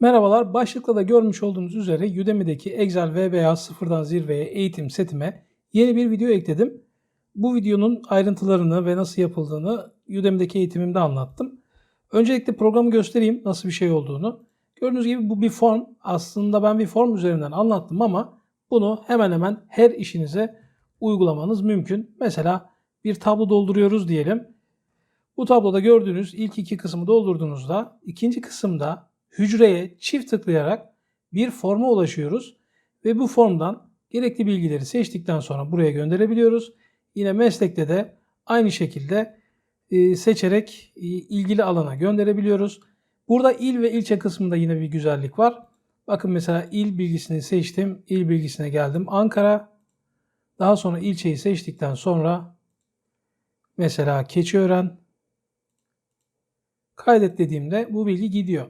Merhabalar, başlıkta da görmüş olduğunuz üzere Udemy'deki Excel VBA sıfırdan zirveye eğitim setime yeni bir video ekledim. Bu videonun ayrıntılarını ve nasıl yapıldığını Udemy'deki eğitimimde anlattım. Öncelikle programı göstereyim nasıl bir şey olduğunu. Gördüğünüz gibi bu bir form. Aslında ben bir form üzerinden anlattım ama bunu hemen hemen her işinize uygulamanız mümkün. Mesela bir tablo dolduruyoruz diyelim. Bu tabloda gördüğünüz ilk iki kısmı doldurduğunuzda ikinci kısımda hücreye çift tıklayarak bir forma ulaşıyoruz ve bu formdan gerekli bilgileri seçtikten sonra buraya gönderebiliyoruz. Yine meslekte de aynı şekilde e, seçerek e, ilgili alana gönderebiliyoruz. Burada il ve ilçe kısmında yine bir güzellik var. Bakın mesela il bilgisini seçtim. İl bilgisine geldim. Ankara. Daha sonra ilçeyi seçtikten sonra mesela Keçiören kaydet dediğimde bu bilgi gidiyor.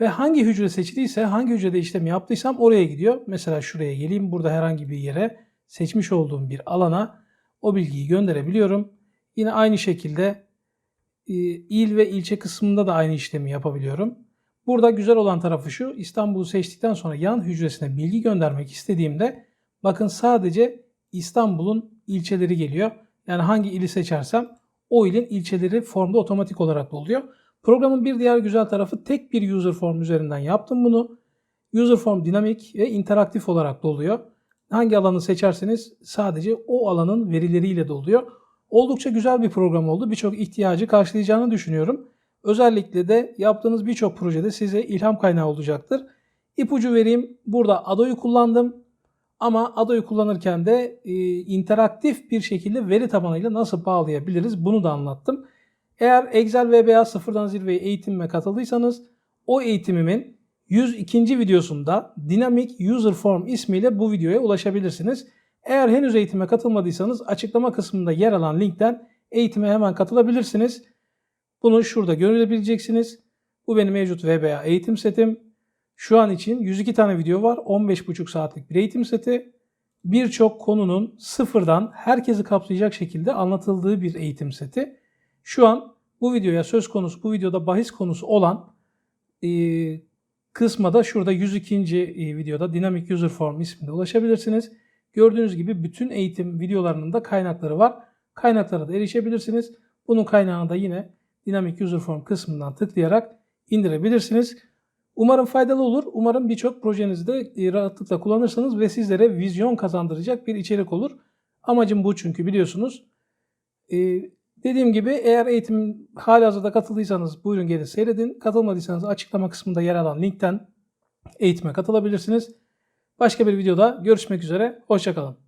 Ve hangi hücre seçiliyse, hangi hücrede işlem yaptıysam oraya gidiyor. Mesela şuraya geleyim. Burada herhangi bir yere seçmiş olduğum bir alana o bilgiyi gönderebiliyorum. Yine aynı şekilde e, il ve ilçe kısmında da aynı işlemi yapabiliyorum. Burada güzel olan tarafı şu. İstanbul'u seçtikten sonra yan hücresine bilgi göndermek istediğimde bakın sadece İstanbul'un ilçeleri geliyor. Yani hangi ili seçersem o ilin ilçeleri formda otomatik olarak doluyor. Programın bir diğer güzel tarafı tek bir user form üzerinden yaptım bunu. User form dinamik ve interaktif olarak doluyor. Hangi alanı seçerseniz sadece o alanın verileriyle doluyor. Oldukça güzel bir program oldu. Birçok ihtiyacı karşılayacağını düşünüyorum. Özellikle de yaptığınız birçok projede size ilham kaynağı olacaktır. İpucu vereyim. Burada Ado'yu kullandım. Ama Ado'yu kullanırken de e, interaktif bir şekilde veri tabanıyla nasıl bağlayabiliriz bunu da anlattım. Eğer Excel VBA sıfırdan zirveye eğitimime katıldıysanız o eğitimimin 102. videosunda Dynamic User Form ismiyle bu videoya ulaşabilirsiniz. Eğer henüz eğitime katılmadıysanız açıklama kısmında yer alan linkten eğitime hemen katılabilirsiniz. Bunu şurada görebileceksiniz. Bu benim mevcut VBA eğitim setim. Şu an için 102 tane video var. 15,5 saatlik bir eğitim seti. Birçok konunun sıfırdan herkesi kapsayacak şekilde anlatıldığı bir eğitim seti. Şu an bu videoya söz konusu, bu videoda bahis konusu olan e, kısma da şurada 102. E, videoda Dynamic User Form isminde ulaşabilirsiniz. Gördüğünüz gibi bütün eğitim videolarının da kaynakları var. Kaynaklara da erişebilirsiniz. Bunun kaynağını da yine Dynamic User Form kısmından tıklayarak indirebilirsiniz. Umarım faydalı olur. Umarım birçok projenizde e, rahatlıkla kullanırsanız ve sizlere vizyon kazandıracak bir içerik olur. Amacım bu çünkü biliyorsunuz. E, dediğim gibi eğer eğitim hali hazırda katıldıysanız buyurun gelin seyredin. Katılmadıysanız açıklama kısmında yer alan linkten eğitime katılabilirsiniz. Başka bir videoda görüşmek üzere. Hoşçakalın.